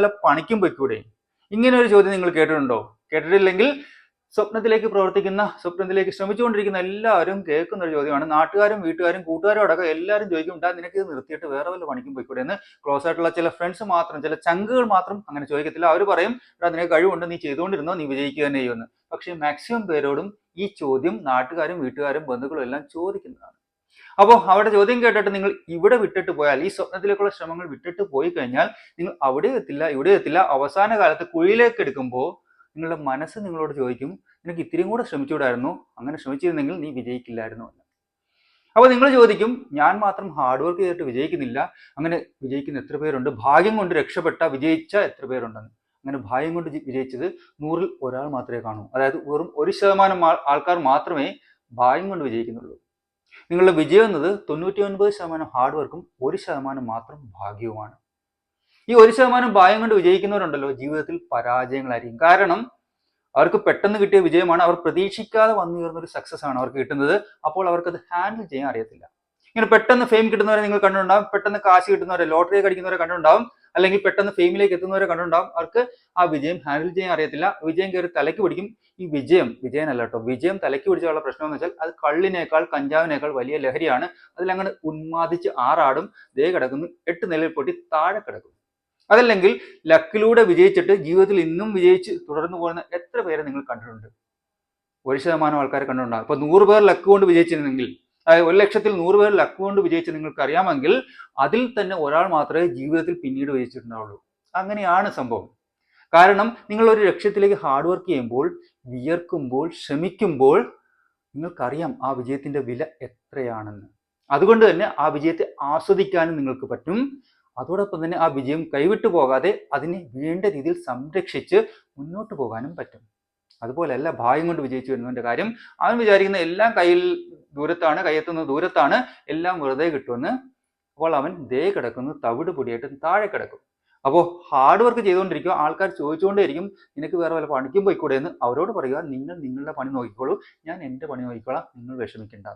വല്ല പണിക്കും പൊയ്ക്കൂടെ? ഇങ്ങനെ ഒരു ചോദ്യം നിങ്ങൾ കേട്ടിട്ടുണ്ടോ? കേട്ടിട്ടില്ലെങ്കിൽ സ്വപ്നത്തിലേക്ക് പ്രവർത്തിക്കുന്ന സ്വപ്നത്തിലേക്ക് ശ്രമിച്ചുകൊണ്ടിരിക്കുന്ന എല്ലാവരും കേൾക്കുന്ന ഒരു ചോദ്യമാണ്. നാട്ടുകാരും വീട്ടുകാരും കൂട്ടുകാരും അടക്കം എല്ലാവരും ചോദിക്കും ഉണ്ടാ നിനക്ക് ഇത് നിർത്തിയിട്ട് വേറെ വല്ല പണിക്കും പോയിക്കൂടെ? എന്ന് ക്ലോസ് ആയിട്ടുള്ള ചില ഫ്രണ്ട്സ് മാത്രം ചില ചങ്കുകൾ മാത്രം അങ്ങനെ ചോദിക്കത്തില്ല. അവർ പറയും "എടാ, നിനക്ക് കഴിവുണ്ട് നീ ചെയ്തുകൊണ്ടിരുന്നോ? നീ വിജയിക്കുക തന്നെ ചെയ്യുമെന്ന്. പക്ഷേ മാക്സിമം പേരോടും ഈ ചോദ്യം നാട്ടുകാരും വീട്ടുകാരും ബന്ധുക്കളും എല്ലാം ചോദിക്കുന്നതാണ്. അപ്പോൾ അവിടെ ചോദ്യം കേട്ടിട്ട് നിങ്ങൾ ഇവിടെ വിട്ടിട്ട് പോയാൽ ഈ സ്വപ്നത്തിലേക്കുള്ള ശ്രമങ്ങൾ വിട്ടിട്ട് പോയി കഴിഞ്ഞാൽ നിങ്ങൾ അവിടെ എത്തില്ല ഇവിടെ എത്തില്ല. അവസാന കാലത്ത് കുഴിയിലേക്ക് എടുക്കുമ്പോൾ നിങ്ങളുടെ മനസ്സ് നിങ്ങളോട് ചോദിക്കും നിനക്ക് ഇത്തിരിയും കൂടെ ശ്രമിച്ചുകൂടായിരുന്നു? അങ്ങനെ ശ്രമിച്ചിരുന്നെങ്കിൽ നീ വിജയിക്കില്ലായിരുന്നു എന്ന്. അപ്പോൾ നിങ്ങൾ ചോദിക്കും ഞാൻ മാത്രം ഹാർഡ് വർക്ക് ചെയ്തിട്ട് വിജയിക്കുന്നില്ല. അങ്ങനെ വിജയിക്കുന്ന എത്ര പേരുണ്ട്? ഭാഗ്യം കൊണ്ട് രക്ഷപ്പെട്ട വിജയിച്ച എത്ര പേരുണ്ടെന്ന്. അങ്ങനെ ഭാഗ്യം കൊണ്ട് വിജയിച്ചത് നൂറിൽ ഒരാൾ മാത്രമേ കാണൂ. അതായത് വെറും ഒരു ശതമാനം ആൾക്കാർ മാത്രമേ ഭാഗ്യം കൊണ്ട് വിജയിക്കുന്നുള്ളൂ. നിങ്ങളുടെ വിജയം എന്നത് തൊണ്ണൂറ്റി ഒൻപത് ശതമാനം ഹാർഡ് വർക്കും ഒരു ശതമാനം മാത്രം ഭാഗ്യവുമാണ്. ഈ ഒരു ശതമാനം ഭാഗ്യം കൊണ്ട് വിജയിക്കുന്നവരുണ്ടല്ലോ ജീവിതത്തിൽ പരാജയങ്ങളായിരിക്കും. കാരണം അവർക്ക് പെട്ടെന്ന് കിട്ടിയ വിജയമാണ്. അവർ പ്രതീക്ഷിക്കാതെ വന്നു ചേർന്ന ഒരു സക്സസ് ആണ് അവർക്ക് കിട്ടുന്നത്. അപ്പോൾ അവർക്കത് ഹാൻഡിൽ ചെയ്യാൻ അറിയത്തില്ല. ഇങ്ങനെ പെട്ടെന്ന് ഫെയിം കിട്ടുന്നവരെ നിങ്ങൾ കണ്ടിട്ടുണ്ടാവും. പെട്ടെന്ന് കാശ് കിട്ടുന്നവരെ ലോട്ടറി കടിക്കുന്നവരെ കണ്ടിട്ടുണ്ടാവും. അല്ലെങ്കിൽ പെട്ടെന്ന് ഫെയിമിലേക്ക് എത്തുന്നവരെ കണ്ടുണ്ടാവും അവർക്ക് ആ വിജയം ഹാൻഡിൽ ചെയ്യാൻ അറിയത്തില്ല. വിജയം കയറി തലയ്ക്ക് പിടിക്കും. ഈ വിജയം വിജയനല്ല കേട്ടോ വിജയം തലയ്ക്ക് പിടിച്ചുള്ള പ്രശ്നം എന്ന് വെച്ചാൽ അത് കള്ളിനേക്കാൾ കഞ്ചാവിനേക്കാൾ വലിയ ലഹരിയാണ്. അതിലങ്ങനെ ഉന്മാദിച്ച് ആറാടും ദേ കിടക്കുന്നു എട്ട് നിലയിൽ പൊട്ടി താഴെ കിടക്കും അതല്ലെങ്കിൽ ലക്കിലൂടെ വിജയിച്ചിട്ട് ജീവിതത്തിൽ ഇന്നും വിജയിച്ച് തുടർന്നു പോകുന്ന എത്ര പേരെ നിങ്ങൾ കണ്ടിട്ടുണ്ട്? ഒരു ശതമാനം ആൾക്കാരെ കണ്ടിട്ടുണ്ടാകും ഇപ്പൊ നൂറ് പേർ ലക്ക് കൊണ്ട് വിജയിച്ചിരുന്നെങ്കിൽ ഒരു ലക്ഷത്തിൽ നൂറ് പേരിൽ അക്കൗണ്ട് കൊണ്ട് വിജയിച്ച് നിങ്ങൾക്ക് അറിയാമെങ്കിൽ അതിൽ തന്നെ ഒരാൾ മാത്രമേ ജീവിതത്തിൽ പിന്നീട് വിജയിച്ചിട്ടുണ്ടാവുള്ളൂ. അങ്ങനെയാണ് സംഭവം. കാരണം നിങ്ങൾ ഒരു ലക്ഷ്യത്തിലേക്ക് ഹാർഡ് വർക്ക് ചെയ്യുമ്പോൾ വിയർക്കുമ്പോൾ ശ്രമിക്കുമ്പോൾ നിങ്ങൾക്കറിയാം ആ വിജയത്തിന്റെ വില എത്രയാണെന്ന്. അതുകൊണ്ട് തന്നെ ആ വിജയത്തെ ആസ്വദിക്കാനും നിങ്ങൾക്ക് പറ്റും. അതോടൊപ്പം തന്നെ ആ വിജയം കൈവിട്ടു പോകാതെ അതിനെ വേണ്ട രീതിയിൽ സംരക്ഷിച്ച് മുന്നോട്ട് പോകാനും പറ്റും. അതുപോലെയല്ല ഭാഗ്യം കൊണ്ട് വിജയിച്ചു വരുന്നതിന്റെ കാര്യം അവൻ വിചാരിക്കുന്ന എല്ലാം കയ്യിൽ ദൂരത്താണ് കയ്യെത്തുന്ന ദൂരത്താണ് എല്ലാം വെറുതെ കിട്ടുമെന്ന് അപ്പോൾ അവൻ ദേ കിടക്കുന്നു തവിട് പൊടിയായിട്ട് താഴെ കിടക്കും. അപ്പോൾ ഹാർഡ് വർക്ക് ചെയ്തുകൊണ്ടിരിക്കുക ആൾക്കാർ ചോദിച്ചുകൊണ്ടേയിരിക്കും നിനക്ക് വേറെ വല്ല പണിക്കും പോയിക്കൂടെ എന്ന്. അവരോട് പറയുക നിങ്ങൾ നിങ്ങളുടെ പണി നോക്കിക്കോളൂ ഞാൻ എന്റെ പണി നോക്കിക്കോളാം നിങ്ങൾ വിഷമിക്കേണ്ട